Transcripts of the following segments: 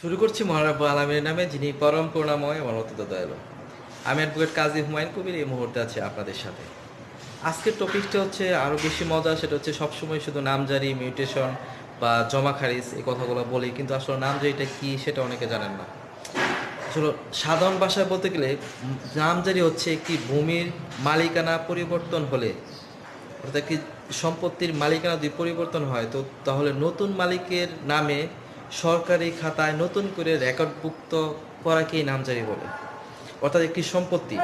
শুরু করছি মহারাব্বু আলমের নামে, যিনি পরম করুণাময় এবং অত্যন্ত দয়ালু। আমি অ্যাডভোকেট কাজী হুমায়ুন কবির এই মুহূর্তে আছে আপনাদের সাথে। আজকের টপিকটা হচ্ছে আরও বেশি মজা সেটা হচ্ছে সবসময় শুধু নামজারি মিউটেশন বা জমা খারিজ এই কথাগুলো বলি, কিন্তু আসলে নামজারিটা কি সেটা অনেকে জানেন না। আসলে সাধারণ ভাষায় বলতে গেলে নামজারি হচ্ছে একটি ভূমির মালিকানা পরিবর্তন হলে, অর্থাৎ একটি সম্পত্তির মালিকানা যদি পরিবর্তন হয়, তো তাহলে নতুন মালিকের নামে সরকারি খাতায় নতুন করে রেকর্ডভুক্ত করাকেই নামজারি বলে? অর্থাৎ একটি সম্পত্তি।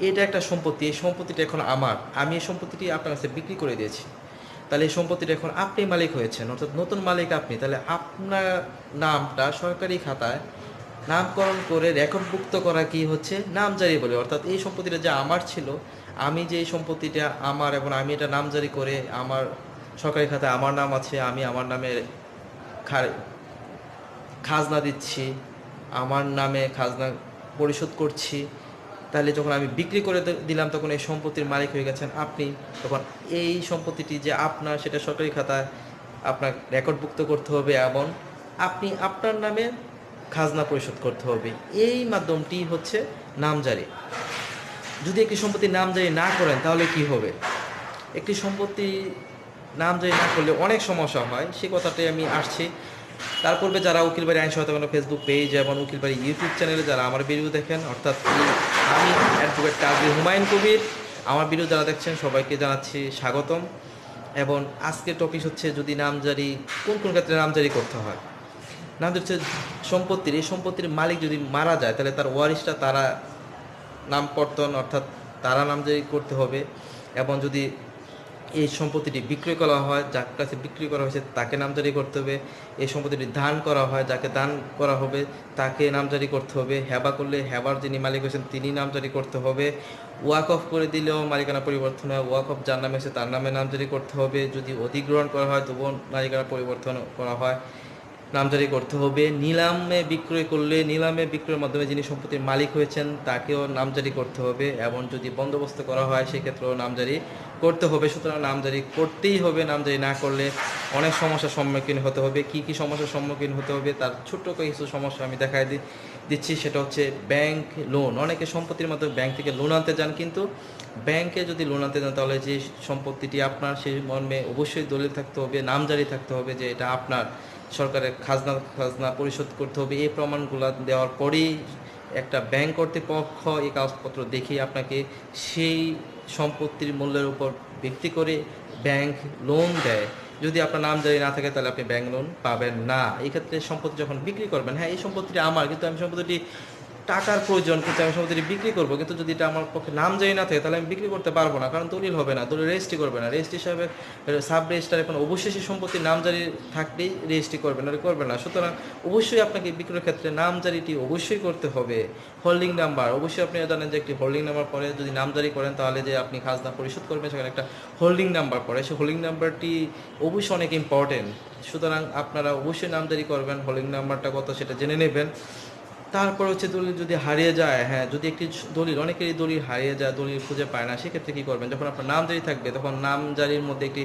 এটা একটা সম্পত্তি। এই সম্পত্তিটা এখন আমার। আমি এই সম্পত্তিটি আপনার কাছে বিক্রি করে দিয়েছি। তাহলে এই সম্পত্তিটা এখন আপনি মালিক হয়েছেন। অর্থাৎ নতুন মালিক আপনি। তাহলে আপনার নামটা সরকারি খাতায় নামকরণ করে রেকর্ডভুক্ত করা কি হচ্ছে? নামজারি বলে। অর্থাৎ এই সম্পত্তিটা যে আমার ছিল, আমি যে এই সম্পত্তিটা আমার এবং আমি এটা নামজারি করে আমার সরকারি খাতায় আমার নাম আছে, আমি আমার নামে খাজনা দিচ্ছি, আমার নামে খাজনা পরিশোধ করছি। তাহলে যখন আমি বিক্রি করে দিলাম, তখন এই সম্পত্তির মালিক হয়ে গেছেন আপনি। তখন এই সম্পত্তিটি যে আপনার, সেটা সরকারি খাতায় আপনার রেকর্ডভুক্ত করতে হবে এবং আপনি আপনার নামে খাজনা পরিশোধ করতে হবে। এই মাধ্যমটি হচ্ছে নামজারি। যদি একটি সম্পত্তির নামজারি না করেন, তাহলে কি হবে? একটি সম্পত্তি নামজারি না করলে অনেক সমস্যা হয়, সে কথাটাই আমি আসছি। তার পূর্বে যারা উকিল বাড়ি আইন সহায়তা কেন্দ্র ফেসবুক পেজ এবং উকিল বাড়ি ইউটিউব চ্যানেলে যারা আমার ভিডিও দেখেন, অর্থাৎ আমি অ্যাডভোকেট কাজী হুমায়ুন কবির, আমার ভিডিও যারা দেখছেন সবাইকে জানাচ্ছি স্বাগতম। এবং আজকের টপিক হচ্ছে যদি নামজারি কোন কোন ক্ষেত্রে নামজারি করতে হয়? নাম হচ্ছে সম্পত্তির, এই সম্পত্তির মালিক যদি মারা যায়, তাহলে তার ওয়ারিশটা তারা নামকর্তন, অর্থাৎ তারা নামজারি করতে হবে। এবং যদি এই সম্পত্তিটি বিক্রয় করা হয়, যার কাছে বিক্রি করা হয়েছে তাকে নামজারি করতে হবে। এই সম্পত্তিটি দান করা হয়, যাকে দান করা হবে তাকে নামজারি করতে হবে। হেবা করলে হেবার যিনি মালিক হয়েছেন তিনি নামজারি করতে হবে। ওয়াক অফ করে দিলেও মালিকানা পরিবর্তন হয়, ওয়াক অফ যার নামে হয়েছে তার নামে নামজারি করতে হবে। যদি অধিগ্রহণ করা হয়, তবুও মালিকানা পরিবর্তন করা হয়। নামজারি করতে হবে। নিলামে বিক্রয় করলে, নিলামে বিক্রয়ের মাধ্যমে যিনি সম্পত্তির মালিক হয়েছেন, তাকেও নামজারি করতে হবে এবং যদি বন্দোবস্ত করা হয়, সেক্ষেত্রেও নামজারি করতে হবে। সুতরাং নামজারি করতেই হবে, নামজারি না করলে অনেক সমস্যার সম্মুখীন হতে হবে। কি কি সমস্যার সম্মুখীন হতে হবে, তার ছোট্ট কিছু সমস্যা আমি দেখাই দিচ্ছি। সেটা হচ্ছে ব্যাংক লোন অনেকে সম্পত্তির মাধ্যমে ব্যাংক থেকে লোন আনতে যান, কিন্তু ব্যাংকে যদি লোন আনতে যান, তাহলে যে সম্পত্তিটি আপনার, সেই মর্মে অবশ্যই দলিল থাকতে হবে, নামজারি থাকতে হবে যে এটা আপনার। সরকারের খাজনা খাজনা পরিশোধ করতে হবে। এই প্রমাণগুলো দেওয়ার পরেই একটা ব্যাংক কর্তৃপক্ষ এই কাগজপত্র দেখে আপনাকে সেই সম্পত্তির মূল্যের উপর ভিত্তি করে ব্যাংক লোন দেয়। যদি আপনার নাম জারি না থাকে, তাহলে আপনি ব্যাংক লোন পাবেন না। এই ক্ষেত্রে সম্পত্তি যখন বিক্রি করবেন হ্যাঁ এই সম্পত্তিটি আমার, কিন্তু আমি সম্পত্তিটি টাকার প্রয়োজন কিন্তু আমি সম্পত্তিটি বিক্রি করব। কিন্তু যদি এটা আমার পক্ষে নাম জারি না থাকে, তাহলে আমি বিক্রি করতে পারব না, কারণ দলিল হবে না, দলিল রেজিস্ট্রি করবে না। রেজিস্ট্রি হিসাবে সাব রেজিস্টার এখন অবশ্যই সেই সম্পত্তির নাম জারি থাকলেই রেজিস্ট্রি করবে না করবে না। সুতরাং অবশ্যই আপনাকে বিক্রয়ের ক্ষেত্রে নাম জারিটি অবশ্যই করতে হবে। হোল্ডিং নাম্বার, অবশ্যই আপনি জানেন যে একটি হোল্ডিং নাম্বার পরে যদি নাম জারি করেন, তাহলে যে আপনি খাজনা পরিশোধ করবেন, সেখানে একটা হোল্ডিং নাম্বার পড়ে। সেই হোল্ডিং নাম্বারটি অবশ্যই অনেক ইম্পর্টেন্ট সুতরাং আপনারা অবশ্যই নাম জারি করবেন, হোল্ডিং নাম্বারটা কত সেটা জেনে নেবেন। তারপর হচ্ছে দলিল যদি হারিয়ে যায় হ্যাঁ যদি একটি দলিল, অনেকেরই দলিল হারিয়ে যায়, দলিল খুঁজে পায় না, সেক্ষেত্রে কী করবেন? যখন আপনার নাম জারি থাকবে, তখন নাম জারির মধ্যে একটি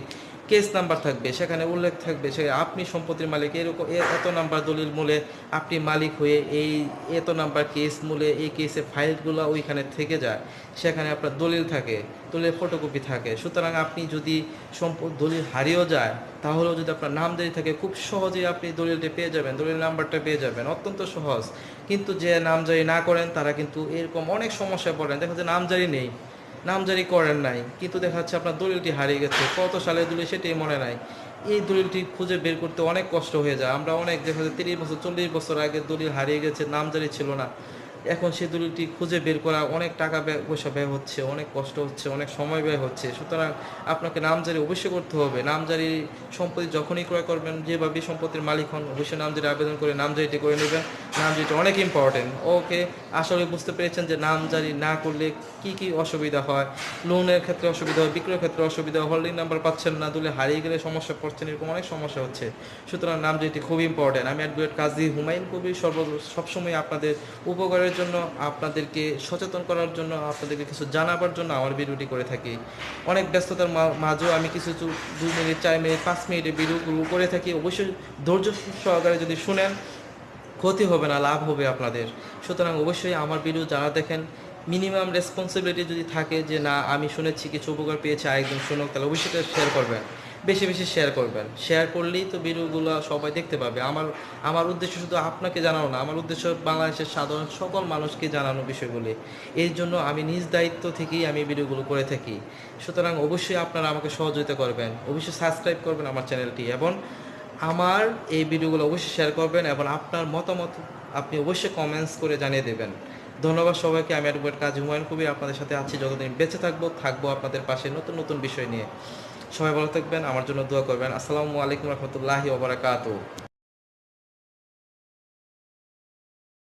কেস নাম্বার থাকবে, সেখানে উল্লেখ থাকবে সে আপনি সম্পত্তির মালিক এরকম এত নাম্বার দলিল মূলে আপনি মালিক হয়ে এই এত নাম্বার কেস মূলে এই কেসে ফাইলগুলো ওইখানে থেকে যায়, সেখানে আপনার দলিল থাকে দলিলের ফটোকপি থাকে। সুতরাং আপনি যদি সম্পদ দলিল হারিয়েও যায়, তাহলেও যদি আপনার নাম জারি থাকে, খুব সহজেই আপনি দলিলটা পেয়ে যাবেন, দলিল নাম্বারটা পেয়ে যাবেন, অত্যন্ত সহজ। কিন্তু যে নামজারি না করেন, তারা কিন্তু এরকম অনেক সমস্যায় পড়েন দেখা যাচ্ছে নামজারি নেই। নামজারি করেন নাই, কিন্তু দেখা যাচ্ছে আপনার দলিলটি হারিয়ে গেছে। কত সালের দলিল সেটাই মনে নাই। এই দলিলটি খুঁজে বের করতে অনেক কষ্ট হয়ে যায়। আমরা অনেক দেখা যায় তিরিশ বছর, চল্লিশ বছর আগে দলিল হারিয়ে গেছে, নামজারি ছিল না। এখন সে দলিলটি খুঁজে বের করা অনেক টাকা পয়সা ব্যয় হচ্ছে, অনেক কষ্ট হচ্ছে, অনেক সময় ব্যয় হচ্ছে। সুতরাং আপনাকে নামজারি অবশ্যই করতে হবে। নামজারি সম্পত্তি যখনই ক্রয় করবেন যেভাবে সম্পত্তির মালিক হন, অবশ্যই নামজারি আবেদন করে নামজারিটি করে নেবেন। নামজারিটা অনেক ইম্পর্টেন্ট ওকে আসলে বুঝতে পেরেছেন যে নামজারি না করলে কি কি অসুবিধা হয়। লোনের ক্ষেত্রে অসুবিধা হয়, বিক্রয়ের ক্ষেত্রে অসুবিধা হয় হোল্ডিং নাম্বার পাচ্ছেন না দলে হারিয়ে গেলে সমস্যা পড়ছেন, এরকম অনেক সমস্যা হচ্ছে। সুতরাং নামজারিটি খুব ইম্পর্টেন্ট আমি অ্যাডভোকেট কাজী হুমায়ুন কবির সর্ব, সবসময় আপনাদের উপকারের জন্য, আপনাদেরকে সচেতন করার জন্য, আপনাদেরকে কিছু জানাবার জন্য আমার ভিডিওটি করে থাকি। অনেক ব্যস্ততার মাঝেও আমি কিছু দুই মিনিট, চার মিনিট, পাঁচ মিনিটের ভিডিওগুলো করে থাকি। অবশ্যই ধৈর্য সহকারে যদি শুনেন, ক্ষতি হবে না, লাভ হবে আপনাদের। সুতরাং অবশ্যই আমার ভিডিও যারা দেখেন, মিনিমাম রেসপন্সিবিলিটি যদি থাকে যে, না, আমি শুনেছি, কিছু উপকার পেয়েছি, আরেকজন শুনুক, তাহলে অবশ্যই শেয়ার করবেন। বেশি বেশি শেয়ার করবেন। শেয়ার করলেই তো ভিডিওগুলো সবাই দেখতে পাবে। আমার আমার উদ্দেশ্য শুধু আপনাকে জানানো না, আমার উদ্দেশ্য বাংলাদেশের সাধারণ সকল মানুষকে জানানো বিষয়গুলি। এই জন্য আমি নিজ দায়িত্ব থেকেই আমি ভিডিওগুলো করে থাকি। সুতরাং অবশ্যই আপনারা আমাকে সহযোগিতা করবেন, অবশ্যই সাবস্ক্রাইব করবেন আমার চ্যানেলটি এবং আমার এই ভিডিওগুলো অবশ্যই শেয়ার করবেন এবং আপনার মতামত আপনি অবশ্যই কমেন্টস করে জানিয়ে দেবেন। ধন্যবাদ সবাইকে, আমি অ্যাডভোকেট কাজী হুমায়ুন কবির, আপনাদের সাথে আছি, যতদিন বেঁচে থাকব থাকব আপনাদের পাশে নতুন নতুন বিষয় নিয়ে। সবাই ভালো থাকবেন আমার জন্য দোয়া করবেন। আসসালামু আলাইকুম রহমতুল্লাহি ওবরাকাতু